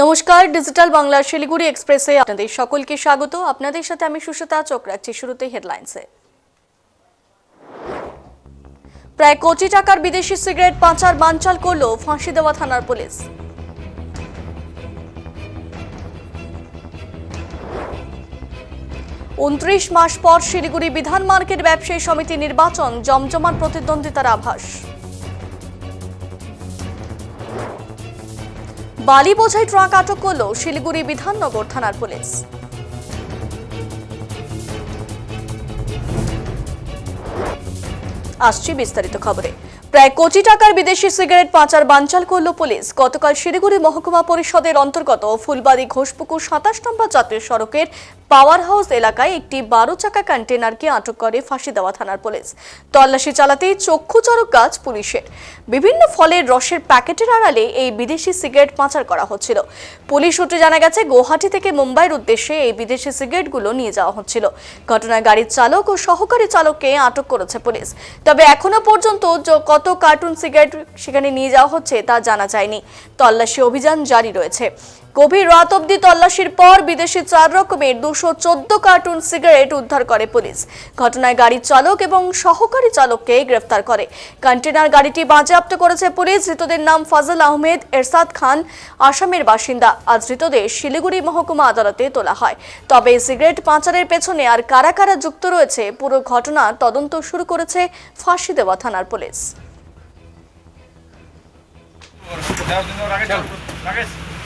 নমস্কার, ডিজিটাল বাংলা শিলিগুড়ি এক্সপ্রেসে আপনাদের সকলকে স্বাগত। আপনাদের সাথে আমি সুশীতা চোখ রাখছি শুরুতে হেডলাইন্সে। প্রায় কোটি টাকার বিদেশি সিগারেট পাচার বানচাল করল ফাঁসি দেওয়া থানার পুলিশ। উনত্রিশ মাস পর শিলিগুড়ি বিধান মার্কেট ব্যবসায়ী সমিতি নির্বাচন জমজমাট প্রতিদ্বন্দ্বিতার আভাস। বালি বোঝাই ট্রাক আটক করল শিলিগুড়ি বিধাননগর থানার পুলিশ। আসছি বিস্তারিত খবরে। প্রায় কোটি টাকার বিদেশি সিগারেট পাচার বানচাল করল পুলিশ। গতকাল শিলিগুড়ি মহকুমা পরিষদের অন্তর্গত ফুলবাড়ি ঘোষপুকুর সাতাশ নম্বর জাতীয় সড়কের পাওয়ার হাউস এলাকায় একটি বারো চাকা কন্টেনারকে আটক করে ফাঁসি দেওয়া থানার পুলিশ। তল্লাশি চালাতেই চক্ষু চরক গাছ পুলিশের। বিভিন্ন ফলের রসের প্যাকেটের আড়ালে এই বিদেশি সিগারেট পাচার করা হচ্ছিল। পুলিশ সূত্রে জানা গেছে গুয়াহাটি থেকে মুম্বাইয়ের উদ্দেশ্যে এই বিদেশি সিগারেটগুলো নিয়ে যাওয়া হচ্ছিল। ঘটনায় গাড়ির চালক ও সহকারী চালককে আটক করেছে পুলিশ। তবে এখনও পর্যন্ত কত কার্টুন সিগারেট সেখানে নিয়ে যাওয়া হচ্ছে তা জানা যায়নি। তল্লাশি অভিযান জারি রয়েছে। গভীর রাত অবধি তল্লাশির পর বিদেশি চার রকমের দুশো কার্টুন সিগারেট উদ্ধার করে পুলিশ। ঘটনায় গাড়ির চালক এবং সহকারী চালককে গ্রেফতার করে। কন্টেনার গাড়িটি বাজেয়াপ্ত করেছে পুলিশ। ধৃতদের নাম ফাজল আহমেদ, এরশাদ খান, আসামের বাসিন্দা। আজ ধৃতদের শিলিগুড়ি মহকুমা আদালতে তোলা হয়। তবে সিগারেট পাচারের পেছনে আর কারা কারা যুক্ত রয়েছে, পুরো ঘটনা তদন্ত শুরু করেছে ফাঁসি দেওয়া থানার পুলিশ।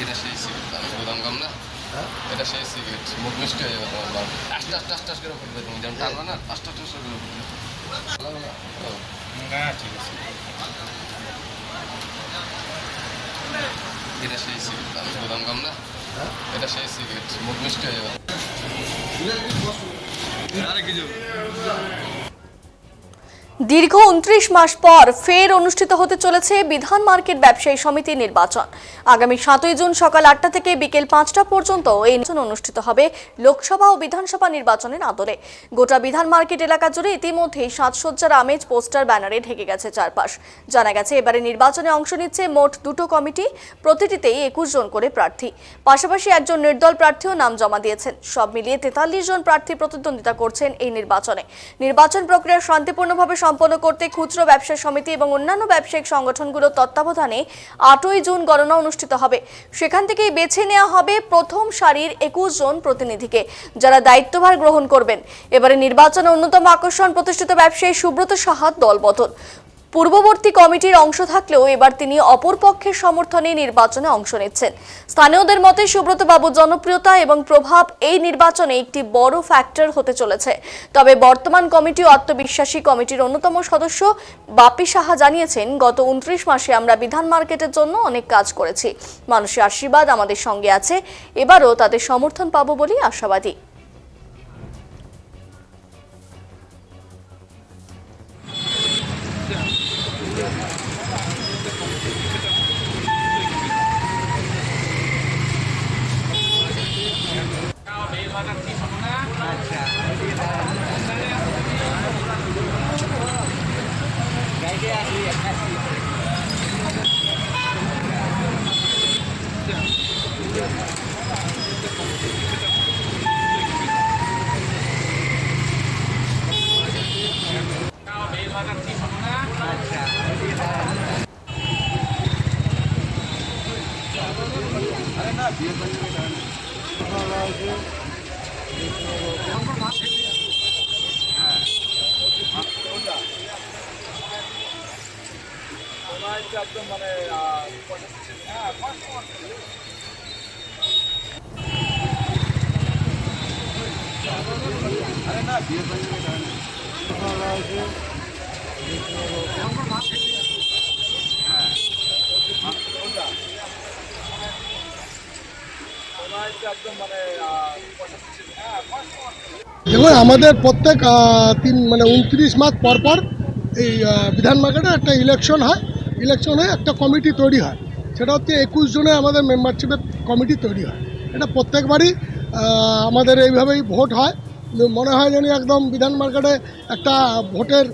এটা সেই সিগারেট। আমি দাম কম না এটা সেই সিগারেট। মুখ মিষ্টি হয়ে যাবে তোমার আস্তে আস্তে আস্তে করে ফুটবে তুমি। যেমন টানবে না আস্তে আস্তে করে ফুটবে ও, এটা সেই সিগারেট আমি দাম কম না? এটা সেই সিগারেট মুখ মিষ্টি হয়ে যাবে দীর্ঘ উনত্রিশ মাস পর ফের অনুষ্ঠিত হতে চলেছে বিধান মার্কেট ব্যবসায়ী সমিতির নির্বাচন। আগামী সাতই জুন সকাল আটটা থেকে বিকেল পাঁচটা পর্যন্ত এই নির্বাচন অনুষ্ঠিত হবে লোকসভা ও বিধানসভা নির্বাচনের আদলে। গোটা বিধান মার্কেট এলাকা জুড়ে ইতিমধ্যেই সাজসজ্জার আমেজ পোস্টার ব্যানারে ঢেকে গেছে চারপাশ। জানা গেছে, এবারে নির্বাচনে অংশ নিচ্ছে মোট দুটো কমিটি, প্রতিটিতেই একুশ জন করে প্রার্থী। পাশাপাশি একজন নির্দল প্রার্থীও নাম জমা দিয়েছেন। সব মিলিয়ে তেতাল্লিশ জন প্রার্থী প্রতিদ্বন্দ্বিতা করছেন এই নির্বাচনে। নির্বাচন প্রক্রিয়া শান্তিপূর্ণভাবে সম্পন্ন করতে খুচরো ব্যবসা সমিতি এবং অন্যান্য ব্যবসায়িক সংগঠনগুলোর তত্ত্বাবধানে আটই জুন গণনা অনুষ্ঠিত হবে। সেখান থেকে বেছে নেওয়া হবে প্রথম সারির একুশ জন প্রতিনিধিকে যারা দায়িত্বভার গ্রহণ করবেন। এবারে নির্বাচনে অন্যতম আকর্ষণ প্রতিষ্ঠিত ব্যবসায়ী সুব্রত সাহার দলবদল। পূর্ববর্তী কমিটির অংশ থাকলেও এবার তিনি অপর পক্ষের সমর্থনে নির্বাচনে অংশ নিচ্ছেন। স্থানীয়দের মতে সুব্রত বাবুর জনপ্রিয়তা এবং প্রভাব এই নির্বাচনে একটি বড় ফ্যাক্টর হতে চলেছে। তবে বর্তমান কমিটি আত্মবিশ্বাসী কমিটির অন্যতম সদস্য বাপি সাহা জানিয়েছেন, গত উনত্রিশ মাসে আমরা বিধান মার্কেটের জন্য অনেক কাজ করেছি। মানুষের আশীর্বাদ আমাদের সঙ্গে আছে। এবারও তাদের সমর্থন পাবো বলেই আশাবাদী। Thank you. একদম মানে হ্যাঁ আরে না। বিয়ে দেখুন, আমাদের প্রত্যেক তিন মানে উনত্রিশ মাস পর পর এই বিধান মার্কেটে একটা ইলেকশন হয়। ইলেকশন হয়ে একটা কমিটি তৈরি হয়। সেটা হচ্ছে একুশ জনের আমাদের মেম্বারশিপের কমিটি তৈরি হয়। এটা প্রত্যেকবারই আমাদের এইভাবেই ভোট হয়। মনে হয় যেন একদম বিধান মার্কেটে একটা ভোটের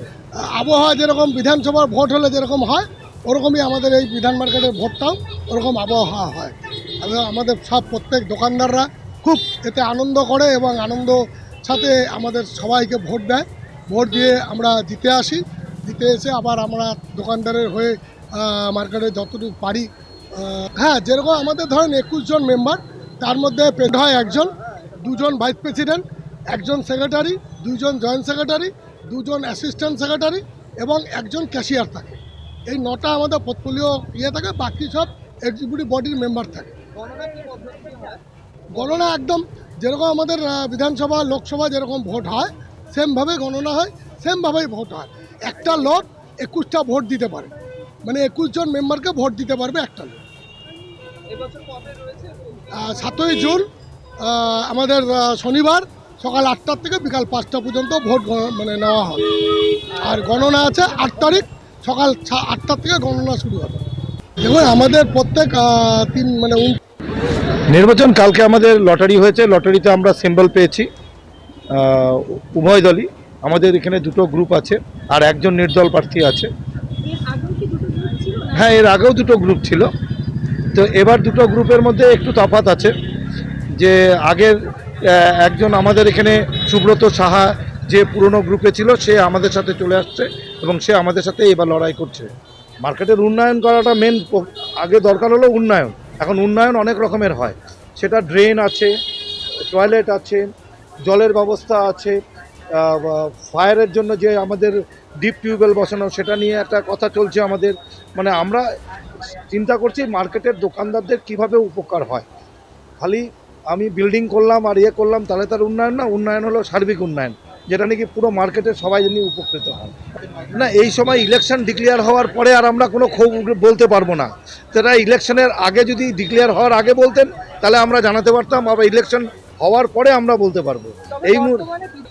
আবহাওয়া যেরকম, বিধানসভার ভোট হলে যেরকম হয়, ওরকমই আমাদের এই বিধান মার্কেটের ভোটটাও ওরকম আবহাওয়া হয়। আমাদের সব প্রত্যেক দোকানদাররা খুব এতে আনন্দ করে এবং আনন্দ সাথে আমাদের সবাইকে ভোট দেয়। ভোট দিয়ে আমরা জিতে আসি। জিতে এসে আবার আমরা দোকানদারের হয়ে মার্কেটে যতটুকু পারি হ্যাঁ যেরকম আমাদের ধরেন একুশ জন মেম্বার, তার মধ্যে পেড হয় একজন, দুজন ভাইস প্রেসিডেন্ট, একজন সেক্রেটারি, দুজন জয়েন্ট সেক্রেটারি দুজন অ্যাসিস্ট্যান্ট সেক্রেটারি এবং একজন ক্যাশিয়ার থাকে। এই নটা আমাদের পোর্টফোলিও ইয়ে থাকে বাকি সব এক্সিকিউটিভ বডির মেম্বার থাকে। গণনা একদম যেরকম আমাদের বিধানসভা লোকসভা যেরকম ভোট হয় সেমভাবে গণনা হয় সেমভাবেই ভোট হয়। একটা লোক একুশটা ভোট দিতে পারে। মানে একুশ জন মেম্বারকে ভোট দিতে পারবে একটা লোক সাতই জুন আমাদের শনিবার সকাল আটটার থেকে বিকাল পাঁচটা পর্যন্ত ভোট মানে নেওয়া হবে আর গণনা আছে আট তারিখ সকাল আটটার থেকে গণনা শুরু হবে। দেখুন আমাদের প্রত্যেক তিন মানে নির্বাচন কালকে আমাদের লটারি হয়েছে। লটারিতে আমরা সিম্বল পেয়েছি উভয় দলই। আমাদের এখানে দুটো গ্রুপ আছে আর একজন নির্দল প্রার্থী আছে। হ্যাঁ এর আগেও দুটো গ্রুপ ছিল। তো এবার দুটো গ্রুপের মধ্যে একটু তফাৎ আছে যে আগের একজন আমাদের এখানে সুব্রত সাহা যে পুরনো গ্রুপে ছিল, সে আমাদের সাথে চলে আসছে এবং সে আমাদের সাথে এবার লড়াই করছে। মার্কেটের উন্নয়ন করাটা মেন আগে দরকার হলো উন্নয়ন। এখন উন্নয়ন অনেক রকমের হয়। সেটা ড্রেন আছে টয়লেট আছে, জলের ব্যবস্থা আছে ফায়ারের জন্য যে আমাদের ডিপ টিউবওয়েল বসানো, সেটা নিয়ে একটা কথা চলছে আমাদের। মানে আমরা চিন্তা করছি মার্কেটের দোকানদারদের কীভাবে উপকার হয়। খালি আমি বিল্ডিং করলাম আর ইয়ে করলাম তাহলে তার উন্নয়ন না উন্নয়ন হলো সার্বিক উন্নয়ন যেটা নাকি পুরো মার্কেটে সবাই জানি উপকৃত হন না এই সময় ইলেকশন ডিক্লেয়ার হওয়ার পরে আর আমরা কোনো ক্ষোভ বলতে পারব না। সেটা ইলেকশনের আগে যদি ডিক্লেয়ার হওয়ার আগে বলতেন তাহলে আমরা জানাতে পারতাম আবার ইলেকশন হওয়ার পরে আমরা বলতে পারব। এই মুহূর্তে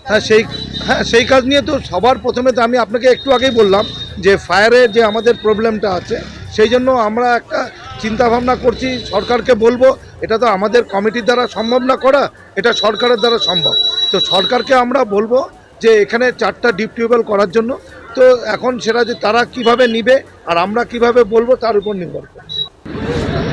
হ্যাঁ সেই হ্যাঁ সেই কাজ নিয়ে তো সবার প্রথমে তো আমি আপনাকে একটু আগেই বললাম যে ফায়ারের যে আমাদের প্রবলেমটা আছে সেই জন্য আমরা একটা চিন্তা ভাবনা করছি সরকারকে বলব এটা তো আমাদের কমিটির দ্বারা সম্ভব না করা এটা সরকারের দ্বারা সম্ভব। তো সরকারকে আমরা বলব যে এখানে চারটা ডিপ টিউবওয়েল করার জন্য তো এখন সেটা যে তারা কীভাবে নিবে আর আমরা কীভাবে বলব তার উপর নির্ভর করে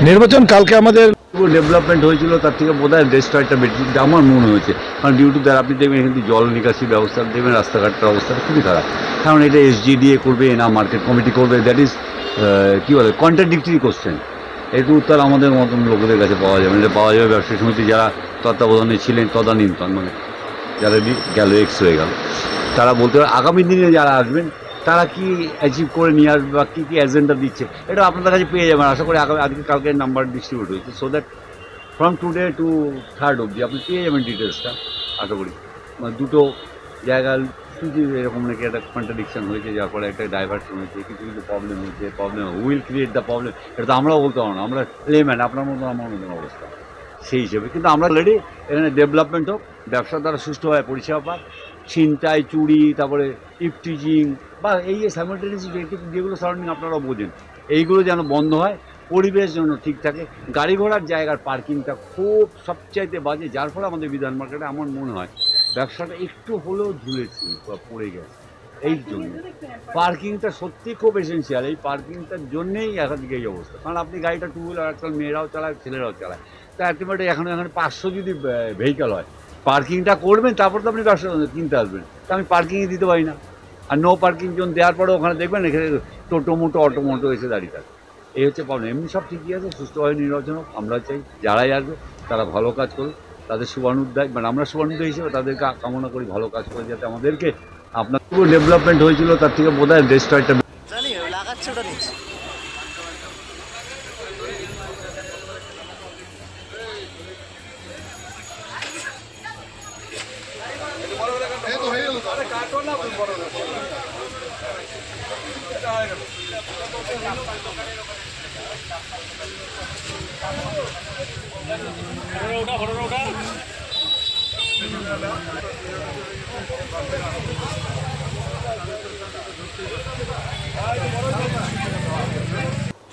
নির্বাচন কালকে আমাদের ডেভেলপমেন্ট হয়েছিল তার থেকে বোধ হয় দেশটা বেশি আমার মনে হয়েছে। কারণ ডিউ টু দ্যাট আপনি দেখবেন এখানে জল নিকাশি ব্যবস্থা দেখবেন রাস্তাঘাটের অবস্থা খুবই খারাপ। কারণ এটা এসজিডিএ করবে না মার্কেট কমিটি করবে দ্যাট ইজ কী বলে কন্ট্রাডিক্টরি কোশ্চেন একটু উত্তর আমাদের মতন লোকদের কাছে পাওয়া যাবে। এটা পাওয়া যাবে ব্যবসায়ী সমিতি যারা তত্ত্বাবধানে ছিলেন, তদানীন্তন মানে যারা গেল এক্স হয়ে গেল। তারা বলতে পারে, আগামী দিনে যারা আসবেন, তারা কি অ্যাচিভ করে নিয়ে আসবে বা কী কী এজেন্ডা দিচ্ছে? এটা আপনাদের কাছে পেয়ে যাবেন। আশা করি আগামী আজকে কালকে নাম্বার ডিস্ট্রিবিউট হয়েছে। So that from today to third অবধি আপনি পেয়ে যাবেন ডিটেলসটা আশা করি। মানে দুটো জায়গার কিছু এরকম নাকি একটা কন্ট্রাডিকশন হয়েছে, যার ফলে একটা ডাইভার্সন হয়েছে, কিছু কিছু প্রবলেম হয়েছে problem will create the problem এটা তো আমরাও বলতে পারব না। আমরা লেম্যান আপনার মতন, আমার মতন অবস্থা। সেই হিসেবে। কিন্তু আমরা অলরেডি এখানে ডেভেলপমেন্ট হোক, ব্যবসা দ্বারা সুস্থ হয়, পরিষেবা পাক, ছিনতাই, চুরি, তারপরে ইফটিজিং বা এই যে স্যামিটেনিয়াস যেগুলো সারাউন্ডিং আপনারা বোঝেন, এইগুলো যেন বন্ধ হয়, পরিবেশ যেন ঠিক থাকে, গাড়ি ঘোড়ার জায়গার পার্কিংটা খুব সবচাইতে বাজে, যার ফলে আমাদের বিধান মার্কেটে আমার মনে হয় ব্যবসাটা একটু হলেও ঝুলেছে বা পড়ে গেছে। এই জন্য। পার্কিংটা সত্যি খুব এসেন্সিয়াল এই পার্কিংটার জন্যেই একাধিক এই অবস্থা। কারণ আপনি গাড়িটা টু হুইলার আজকাল মেয়েরাও চালায়, ছেলেরাও চালায়। তা আলটিমেটলি এখন, এখানে পাঁচশো যদি ভেহিকাল হয়, পার্কিংটা করবেন, তারপর তো আপনি ব্যবসা কিনতে আসবেন। তা আমি পার্কিংয়ে দিতে পারি না। আর নো পার্কিং জোন দেওয়ার পরে ওখানে দেখবেন, এখানে টোটো মোটো, অটো মোটো এসে দাঁড়িয়ে থাকে। এই হচ্ছে প্রবলেম এমনি সব ঠিকই আছে, সুস্থভাবে নির্বাচন আমরা চাই, যারাই আসবে, তারা ভালো কাজ করুক। তাদের শুভানুদ্দায় মানে আমরা শুভানুদ্দায় হিসেবে তাদেরকে কামনা করি, ভালো কাজ করে, যাতে আমাদেরকে আপনার ডেভেলপমেন্ট হয়েছিল, তার থেকে বোধ হয় দেশটা একটা জানি লাগাচ্ছে ওটা নিচ্ছে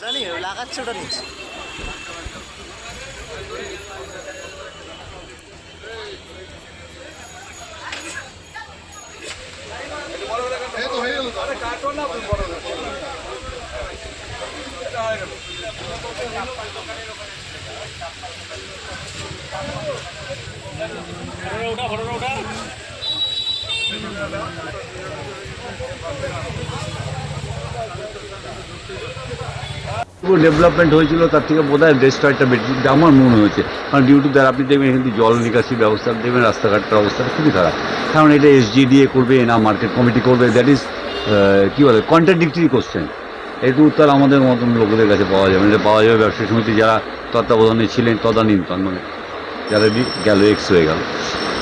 জানি ও লাগাচ্ছে ওটা নিচে ডেভেলপমেন্ট হয়েছিল, তার থেকে বোধ হয় ডেস্ট্রয়টা বেশি আমার মনে হয়েছে। কারণ ডিউ টু দ্যাট আপনি দেখবেন কিন্তু জল নিকাশি ব্যবস্থা, দেখবেন রাস্তাঘাটের অবস্থাটা খুবই খারাপ। কারণ এটা এসজিডিএ করবে না মার্কেট কমিটি করবে দ্যাট ইজ কী বলে কন্ট্রাডিক্টরি কোশ্চেন একটু উত্তর আমাদের মতন লোকদের কাছে পাওয়া যাবে। এটা পাওয়া যাবে ব্যবসায়ী সমিতি যারা তত্ত্বাবধানে ছিলেন, তদানীন্তন মানে যারা গেল এক্স হয়ে গেল।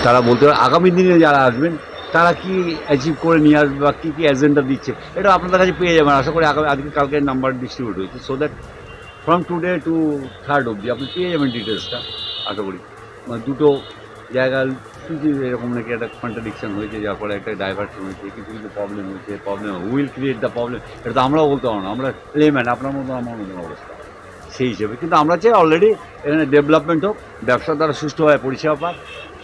তারা বলতে পারে, আগামী দিনে যারা আসবেন তারা কি অ্যাচিভ করে নিয়ে আসবে বা কী কী এজেন্ডা দিচ্ছে, এটা আপনাদের কাছে পেয়ে যাবেন। আশা করি আজকে কালকে নাম্বার ডিস্ট্রিবিউট হয়েছে। So that from today to third অবধি আপনি পেয়ে যাবেন ডিটেলসটা আশা করি। মানে দুটো জায়গার কিছু এরকম নাকি একটা কন্ট্রাডিকশন হয়েছে, যার ফলে একটা ডাইভার্সন হয়েছে, কিছু কিছু প্রবলেম হয়েছে problem will create the problem এটা তো আমরাও বলতে পারব না। আমরা লেম্যান আপনার মতো আমার মতন অবস্থা। সেই হিসেবে। কিন্তু আমরা চাই অলরেডি এখানে ডেভেলপমেন্ট হোক, ব্যবসা দ্বারা সুস্থ সুষ্ঠুভাবে পরিষেবা পাক।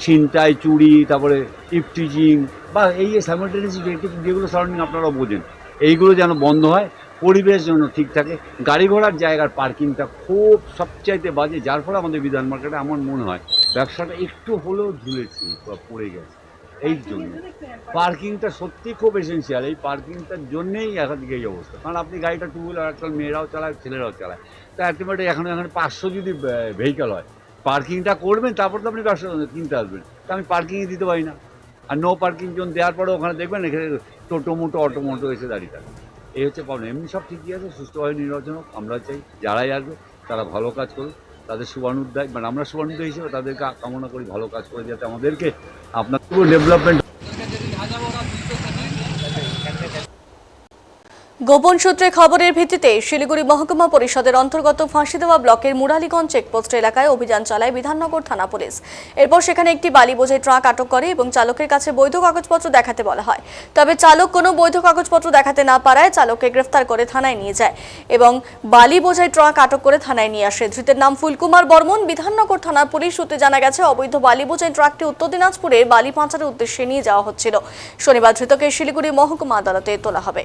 ছিনতাই চুরি তারপরে ইফটিজিং বা এই যে স্যামিটেনিয়াস যেগুলো সারাউন্ডিং আপনারা বোঝেন এইগুলো যেন বন্ধ হয় পরিবেশ যেন ঠিক থাকে। গাড়ি ঘোড়ার জায়গার পার্কিংটা খুব সবচাইতে বাজে যার ফলে আমাদের বিধান মার্কেটে আমার মনে হয় ব্যবসাটা একটু হলেও ঝুলেছে বা পড়ে গেছে। এই জন্য। পার্কিংটা সত্যি খুব এসেন্সিয়াল এই পার্কিংটার জন্যেই একাধিক এই অবস্থা। কারণ আপনি গাড়িটা টু হুইলার আজকাল মেয়েরাও চালায় ছেলেরাও চালায়। তা আলটিমেটলি এখন এখানে পাঁচশো যদি ভেহিক্যাল হয় পার্কিংটা করবেন, তারপর তো আপনি ব্যবসা কিনতে আসবেন। তা আমি পার্কিংয়ে দিতে পারি না। আর নো পার্কিং জোন দেওয়ার পরে ওখানে দেখবেন এখানে টোটো, মোটো, অটো, মোটো এসে দাঁড়িয়ে থাকে। এই হচ্ছে প্রবলেম এমনি সব ঠিকই আছে, সুস্থভাবে নির্বাচন হোক আমরা চাই। যারাই আসবে, তারা ভালো কাজ করুক। তাদের শুভানুদ্দায় মানে আমরা শুভানুদ্দায় হিসেবে তাদেরকে কামনা করি ভালো কাজ করে যাতে আমাদেরকে। আপনার পুরো ডেভেলপমেন্ট গোপন সূত্রে খবরের ভিত্তিতে শিলিগুড়ি মহকুমা পরিষদের অন্তর্গত ফাঁসি দেওয়া ব্লকের মুরালীগঞ্জ চেকপোস্ট এলাকায় অভিযান চালায় বিধাননগর থানা পুলিশ। এরপর সেখানে একটি বালি বোঝাই ট্রাক আটক করে এবং চালকের কাছে বৈধ কাগজপত্র দেখাতে বলা হয়। তবে চালক কোনো বৈধ কাগজপত্র দেখাতে না পারায় চালককে গ্রেফতার করে থানায় নিয়ে যায় এবং বালি বোঝাই ট্রাক আটক করে থানায় নিয়ে আসে। ধৃতের নাম ফুলকুমার বর্মন। বিধাননগর থানা পুলিশ সূত্রে জানা গেছে, অবৈধ বালি বোঝাই ট্রাকটি উত্তর দিনাজপুরের বালি পাঁচারের উদ্দেশ্যে নিয়ে যাওয়া হচ্ছিল। শনিবার ধৃতকে শিলিগুড়ি মহকুমা আদালতে তোলা হবে।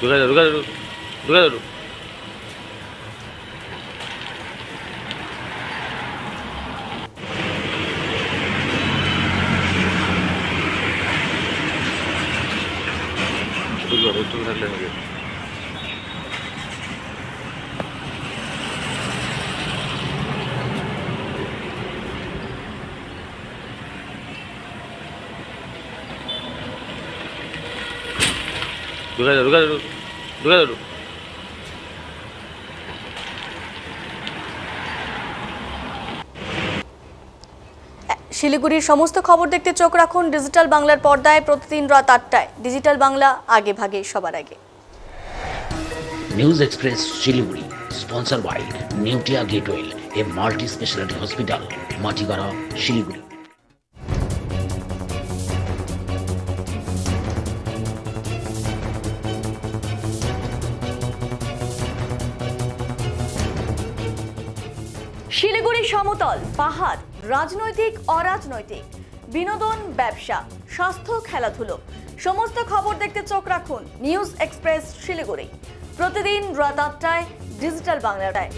ঢুকে যাও ঢুকে যাও ঢুকে যাও ঢুকে ঢুকে ঢুকে শিলিগুড়ির সমস্ত খবর দেখতে চোখ রাখুন ডিজিটাল বাংলার পর্দায় প্রতিদিন রাত আটটায়। ডিজিটাল বাংলা আগে ভাগে সবার আগে। News express Siliguri sponsor by Neotia Getwel a multi speciality hospital Matigara Siliguri. Siliguri সমতল, পাহাড়, রাজনৈতিক, অরাজনৈতিক, বিনোদন, ব্যবসা, স্বাস্থ্য, খেলাধুলো। সমস্ত খবর দেখতে চোখ রাখুন নিউজ এক্সপ্রেস শিলিগুড়ি। প্রতিদিন রাত আটটায়, ডিজিটাল বাংলাটায়।